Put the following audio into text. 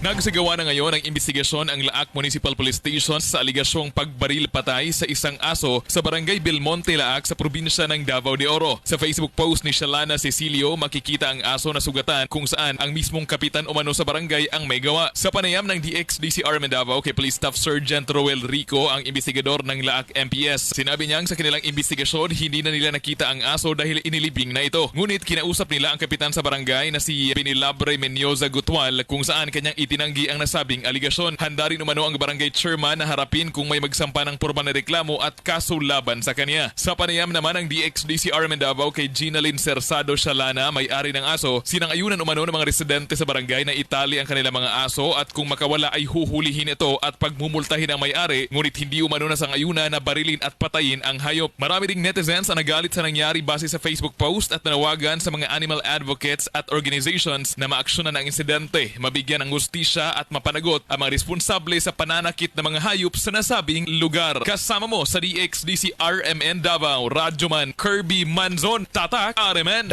Nagsagawa na ngayon ang investigasyon ang Laak Municipal Police Station sa aligasyong pagbaril patay sa isang aso sa barangay Belmonte, Laak sa probinsya ng Davao de Oro. Sa Facebook post ni Shalana Cecilio, makikita ang aso na sugatan kung saan ang mismong kapitan umano sa barangay ang may gawa. Sa panayam ng DXDCR Davao kay Police Staff Sergeant Roel Rico, ang investigador ng Laak MPS, sinabi niyang sa kanilang investigasyon hindi na nila nakita ang aso dahil inilibing na ito. Ngunit kinausap nila ang kapitan sa barangay na si Pinilabre Menyoza Gutwal kung saan kanyang itinanggi ang nasabing aligasyon. Handa rin umano ang barangay chairman na harapin kung may magsampa ng formal na reklamo at kaso laban sa kanya. Sa panayam naman ng DXDCR Davao kay Ginalyn Sersado Shalana, may-ari ng aso, sinangayunan umano ng mga residente sa barangay na itali ang kanilang mga aso at kung makawala ay huhulihin ito at pagmumultahin ang may-ari, ngunit hindi umano na sangayuna na barilin at patayin ang hayop. Marami ding netizens ang nagalit sa nangyari base sa Facebook post at nanawagan sa mga animal advocates at organizations na maaksyonan ang insidente, mabigyan ng gustisya at mapanagot ang mga responsable sa pananakit ng mga hayop sa nasabing lugar. Kasama mo sa DXDC RMN Davao, Radyoman Kirby Manzon, Tatak RMN.